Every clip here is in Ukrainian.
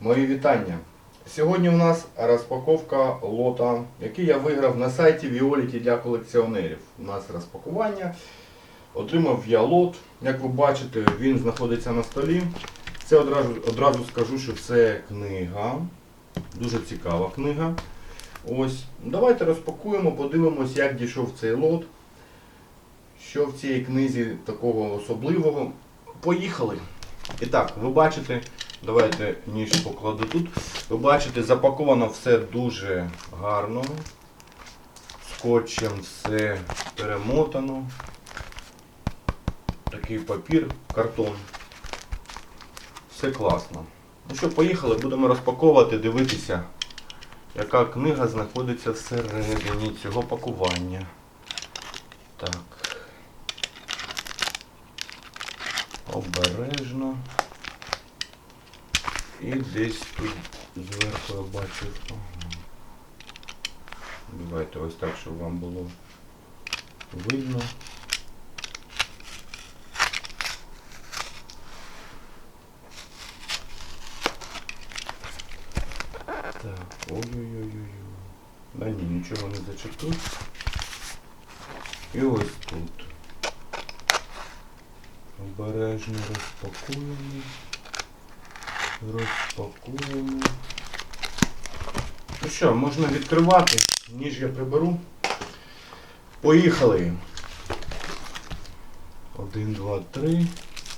Мої вітання. Сьогодні у нас розпаковка лота, який я виграв на сайті Violet для колекціонерів. У нас розпакування. Отримав я лот. Як ви бачите, він знаходиться на столі. Це одразу, одразу скажу, що це книга. Дуже цікава книга. Ось. Давайте розпакуємо, подивимось, як дійшов цей лот. Що в цій книзі такого особливого. Поїхали! І так, ви бачите, давайте ніж покладу тут. Ви бачите, запаковано все дуже гарно. Скотчем все перемотано. Такий папір, картон. Все класно. Ну що, поїхали, будемо розпаковувати, дивитися, яка книга знаходиться всередині цього пакування. Так. Обережно. І десь тут зверху я. Ага. Давайте ось так, щоб вам було видно. Так, ой-ой-ой-ой. Да ні, нічого не зачепив. І ось тут. Обережно розпакуємо. Розпакуємо. Ну що, можна відкривати. Ніж я приберу. Поїхали. Один, два, три.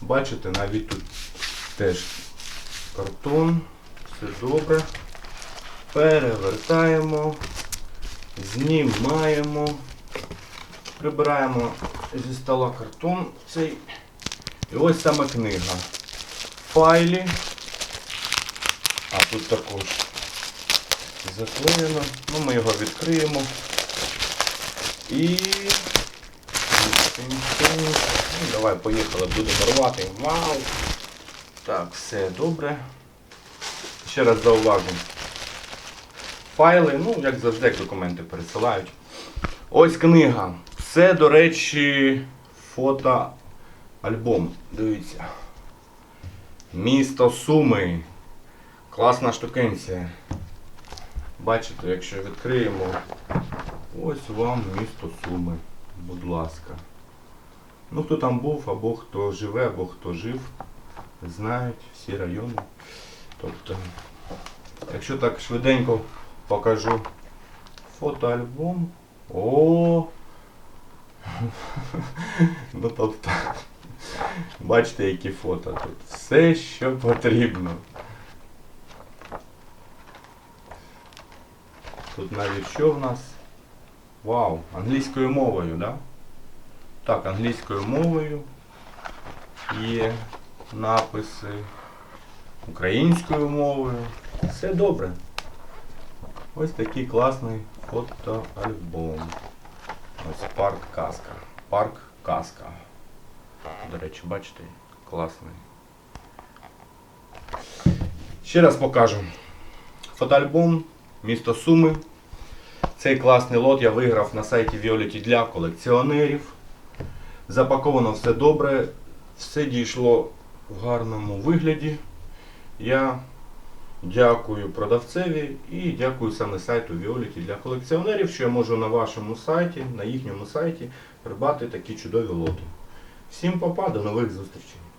Бачите, навіть тут теж картон. Все добре. Перевертаємо. Знімаємо. Прибираємо зі стола картон цей. І ось саме книга. Файлі. А тут також заклеєно. Ну, ми його відкриємо. І. Ну, давай, поїхали, будемо рвати. Вау! Так, все добре. Ще раз зауважу. Файли, ну, як завжди, як документи пересилають. Ось книга. Це, до речі, фотоальбом. Дивіться. Місто Суми. Класна штукенція. Бачите, якщо відкриємо, ось вам місто Суми. Будь ласка. Ну, хто там був, або хто живе, або хто жив, знають всі райони. Тобто, якщо так швиденько покажу фотоальбом. О! Ну тобто, бачите, які фото тут. Все, що потрібно. Тут навіть що в нас? Вау, англійською мовою, да? Так, англійською мовою є написи українською мовою. Все добре. Ось такий класний фотоальбом. Ось парк казка. Парк казка. До речі, бачите, класний. Ще раз покажу. Фотоальбом Місто Суми. Цей класний лот я виграв на сайті Violet для колекціонерів. Запаковано все добре, все дійшло в гарному вигляді. Я дякую продавцеві і дякую саме сайту Violet для колекціонерів, що я можу на вашому сайті, на їхньому сайті придбати такі чудові лоти. Всім папа, до нових зустрічей!